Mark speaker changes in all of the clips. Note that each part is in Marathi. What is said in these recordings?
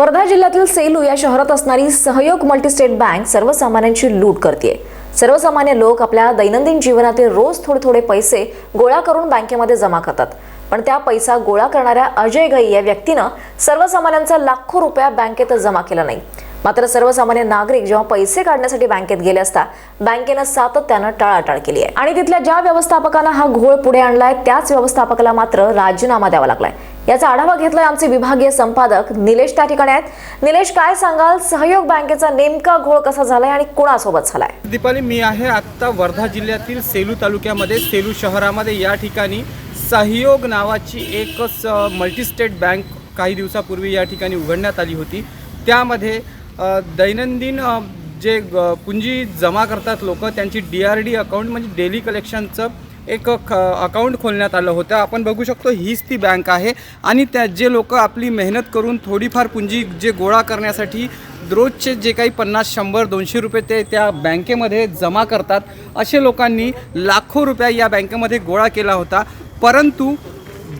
Speaker 1: वर्धा जिल्ह्यातील सेलू या शहरात असणारी सहयोग मल्टीस्टेट बँक सर्वसामान्यांची लूट करते सर्वसामान्य लोक आपल्या दैनंदिन जीवनातील रोज थोडे थोडे पैसे गोळा करून बँकेमध्ये जमा करतात. पण त्या पैसा गोळा करणाऱ्या अजय गई या व्यक्तीनं सर्वसामान्यांचा लाखो रुपया बँकेत जमा केला नाही. मात्र सर्वसामान्य नागरिक जेव्हा पैसे काढण्यासाठी बँकेत गेले असता बँकेनं सातत्यानं टाळाटाळ केली आहे. आणि तिथल्या ज्या व्यवस्थापकानं हा घोळ पुढे आणलाय त्याच व्यवस्थापकाला मात्र राजीनामा द्यावा लागलाय. याचा आढावा घेतलाय आमचे विभागीय संपादक निलेश त्या ठिकाणी आहेत. निलेश काय सांगाल? सहयोग बँकेचा नेमका घोळ कसा झालाय आणि कोणासोबत झालाय?
Speaker 2: दीपाली मी आहे आत्ता वर्धा जिल्ह्यातील सेलू तालुक्यामध्ये. सेलू शहरामध्ये या ठिकाणी सहयोग नावाची एक स- मल्टीस्टेट बँक काही दिवसापूर्वी या ठिकाणी उघडण्यात आली होती. त्यामध्ये दैनंदिन जे पुंजी जमा करतात लोक त्यांची डी आर डी अकाउंट म्हणजे डेली कलेक्शनचं एक ख अकाउंट खोलण्यात आलं होतं. आपण बघू शकतो हीच ती बँक आहे. आणि त्या जे लोक आपली मेहनत करून थोडीफार पुंजी जे गोळा करण्यासाठी रोजचे जे काही पन्नास शंभर दोनशे रुपये ते त्या बँकेमध्ये जमा करतात असे लोकांनी लाखो रुपया या बँकेमध्ये गोळा केला होता. परंतु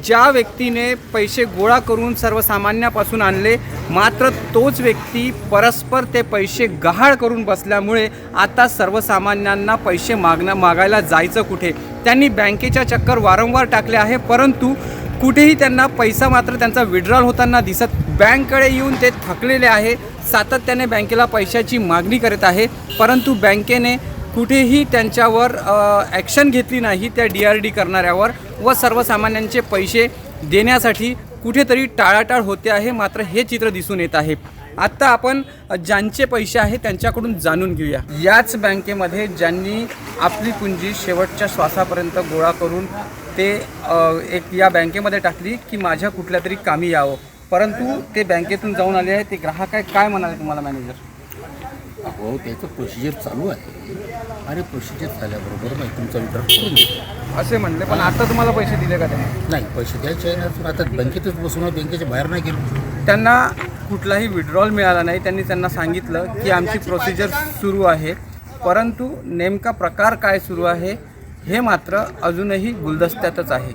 Speaker 2: ज्या व्यक्तीने पैसे गोळा करून सर्वसामान्यापासून आणले मात्र तोच व्यक्ती परस्पर ते पैसे गहाळ करून बसल्यामुळे आता सर्वसामान्यांना पैसे मागणं मागायला जायचं कुठे? त्यांनी बँकेच्या चक्कर वारंवार टाकले आहे परंतु कुठेही त्यांना पैसा मात्र त्यांचा विड्रॉल होताना दिसत बँककडे येऊन ते थकलेले आहे. सातत्याने बँकेला पैशाची मागणी करत आहे परंतु बँकेने कुठेही त्यांच्यावर ॲक्शन घेतली नाही त्या डी आर डी करणाऱ्यावर. व सर्वसामान्यांचे पैसे देण्यासाठी कुठेतरी टाळाटाळ होते आहे. मात्र हे चित्र दिसून येत आहे. आत्ता आपण ज्यांचे पैसे आहे त्यांच्याकडून जाणून घेऊया. याच बँकेमध्ये ज्यांनी आपली पुंजी शेवटच्या श्वासापर्यंत गोळा करून ते एक या बँकेमध्ये टाकली की माझ्या कुठल्या तरी कामी यावं. परंतु ते बँकेतून जाऊन आले आहे. ते ग्राहक आहे. काय म्हणाले तुम्हाला मॅनेजर?
Speaker 3: अहो त्याचं प्रोसिजर चालू आहे. आणि प्रोसिजर झाल्याबरोबर मग तुमचा विड्रॉल करून देतो
Speaker 2: असे म्हणले पण आता तुम्हाला पैसे दिले का त्यांनी?
Speaker 3: नाही पैसे द्यायचे आहे ना आता बँकेतच बसून बँकेच्या बाहेर नाही गेलो.
Speaker 2: त्यांना कुठलाही विड्रॉल मिळाला नाही. त्यांनी त्यांना सांगितलं की आमची प्रोसिजर सुरू आहे. परंतु नेमका प्रकार काय सुरू आहे हे मात्र अजूनही गुलदस्त्यातच आहे.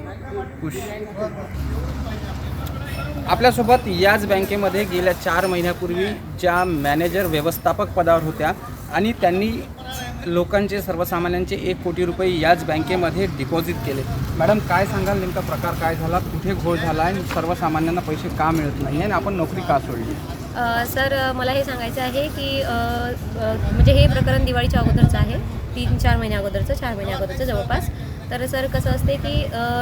Speaker 2: खुश. आपल्यासोबत याच बँकेमध्ये गेल्या चार महिन्यापूर्वी ज्या मॅनेजर व्यवस्थापक पदावर होत्या आणि त्यांनी लोकांचे सर्वसामान्यांचे एक कोटी रुपये याच बँकेमध्ये डिपॉझिट केले. मॅडम काय सांगाल नेमका प्रकार काय झाला? कुठे घोळ झाला आणि सर्वसामान्यांना पैसे का मिळत नाही? आणि आपण नोकरी का सोडली?
Speaker 4: सर मला हे सांगायचं आहे की म्हणजे हे प्रकरण दिवाळीच्या अगोदरचं आहे. तीन चार महिन्या अगोदरचं चार महिन्या अगोदरचं जवळपास. तर सर कसं असते की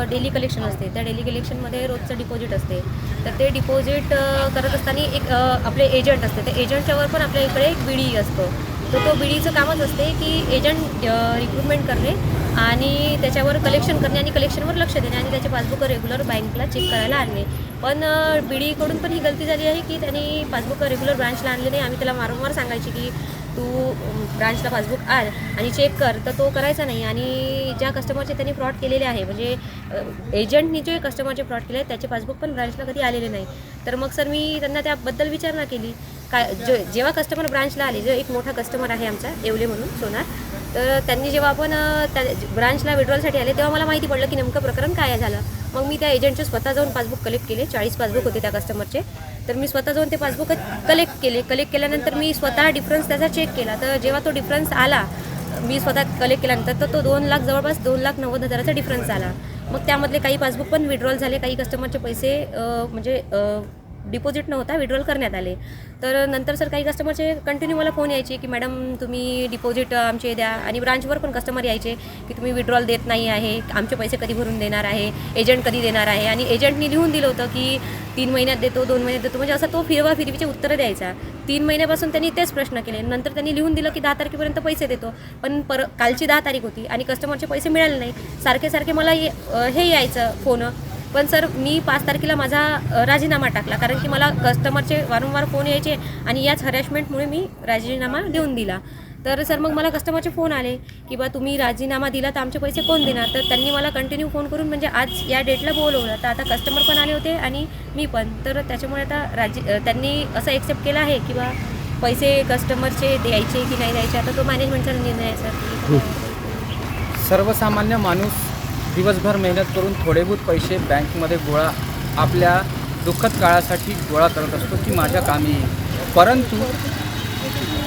Speaker 4: डेली कलेक्शन असते. त्या डेली कलेक्शनमध्ये रोजचं डिपॉझिट असते. तर ते डिपॉझिट करत असताना एक आपले एजंट असते. त्या एजंटच्यावर पण आपल्या इकडे एक बिडी असतो. तर तो बिडीचं कामच असते की एजंट रिक्रुटमेंट करणे आणि त्याच्यावर कलेक्शन करणे आणि कलेक्शनवर लक्ष देणे आणि त्याचे पासबुक रेग्युलर बँकला चेक करायला आणणे. पण बी बीडीकडून पण ही गलती झाली आहे की त्यांनी पासबुक रेग्युलर ब्रांचला आणले नाही. आम्ही त्याला वारंवार सांगायची की तू ब्रांचला पासबुक आण आणि चेक कर. तर तो करायचा नाही. आणि ज्या कस्टमरचे त्यांनी फ्रॉड केलेले आहे म्हणजे एजंटनी जे कस्टमरचे फ्रॉड केले त्याचे पासबुक पण ब्रांचला कधी आलेले नाही. तर मग सर मी त्यांना त्याबद्दल विचारणा केली. काय जे जेव्हा कस्टमर ब्रांचला आले जो एक मोठा कस्टमर आहे आमचा येवले म्हणून सोनार तर त्यांनी जेव्हा आपण त्या ब्रांचला विड्रॉलसाठी आले तेव्हा मला माहिती पडलं की नेमकं प्रकरण काय झालं. मग मी त्या एजंटचे स्वतः जाऊन पासबुक कलेक्ट केले. चाळीस पासबुक होते त्या कस्टमरचे तर मी स्वतः जाऊन ते पासबुक कलेक्ट केले. कलेक्ट केल्यानंतर मी स्वतः डिफरन्स त्याचा चेक केला. तर जेव्हा तो डिफरन्स आला मी स्वतः कलेक्ट केल्यानंतर तर तो दोन लाख जवळपास दोन लाख नव्वद हजाराचा डिफरन्स आला. मग त्यामधले काही पासबुक पण विड्रॉल झाले. काही कस्टमरचे पैसे म्हणजे डिपॉझिट नव्हता विड्रॉल करण्यात आले. तर नंतर सर काही कस्टमरचे कंटिन्यू मला फोन यायचे की मॅडम तुम्ही डिपॉझिट आमचे द्या. आणि ब्रांचवर पण कस्टमर यायचे की तुम्ही विड्रॉल देत नाही आहे आमचे पैसे कधी भरून देणार आहे एजंट कधी देणार आहे? आणि एजंटनी लिहून दिलं होतं की तीन महिन्यात देतो दोन महिन्यात देतो. म्हणजे असं तो फिरवा फिरवीचे उत्तरं द्यायचा. तीन महिन्यापासून त्यांनी तेच प्रश्न केले. नंतर त्यांनी लिहून दिलं की दहा तारखेपर्यंत पैसे देतो. पण पर कालची दहा तारीख होती आणि कस्टमरचे पैसे मिळाले नाही. सारखे सारखे मला हे यायचं फोन पण सर मी पाच तारखेला माझा राजीनामा टाकला. कारण की मला कस्टमरचे वारंवार फोन यायचे आणि याच हरॅशमेंटमुळे मी राजीनामा देऊन दिला. तर सर मग मला कस्टमरचे फोन आले की बा तुम्ही राजीनामा दिला तर आमचे पैसे कोण देणार? तर त्यांनी मला कंटिन्यू फोन करून म्हणजे आज या डेटला बोलवलं. तर आता कस्टमर पण आले होते आणि मी पण. तर त्याच्यामुळे आता राजी त्यांनी असं एक्सेप्ट केलं आहे की बा पैसे कस्टमरचे द्यायचे की नाही द्यायचे? आता तो मॅनेजमेंटचा निर्णय आहे सर.
Speaker 2: सर्वसामान्य माणूस दिवसभर मेहनत करून थोडेबहुत पैसे बँकमध्ये गोळा आपल्या दुःखद काळासाठी गोळा करत असतो की माझ्या कामी. परंतु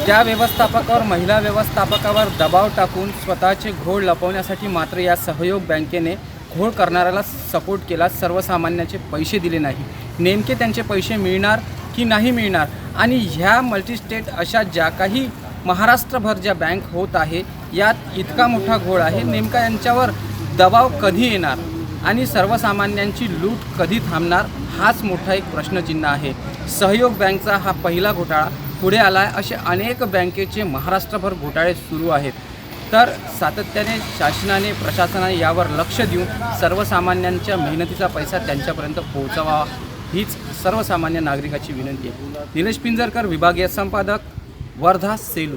Speaker 2: त्या व्यवस्थापकावर महिला व्यवस्थापकावर दबाव टाकून स्वतःचे घोळ लपवण्यासाठी मात्र या सहयोग बँकेने घोळ करणाऱ्याला सपोर्ट केला. सर्वसामान्याचे पैसे दिले नाही. नेमके त्यांचे पैसे मिळणार की नाही मिळणार? आणि ह्या मल्टीस्टेट अशा ज्या काही महाराष्ट्रभर ज्या बँक होत आहे यात इतका मोठा घोळ आहे. नेमका यांच्यावर दबाव कधी येणार आणि सर्वसामान्यांची लूट कधी थांबणार हाच मोठा एक प्रश्नचिन्ह आहे. सहयोग बँकचा हा पहिला घोटाळा पुढे आला आहे असे अनेक बँकेचे महाराष्ट्रभर घोटाळे सुरू आहेत. तर सातत्याने शासनाने प्रशासनाने यावर लक्ष देऊन सर्वसामान्यांच्या मेहनतीचा पैसा त्यांच्यापर्यंत पोहोचावा हीच सर्वसामान्य नागरिकाची विनंती आहे. निलेश पिंजरकर विभागीय संपादक वर्धा सेलू.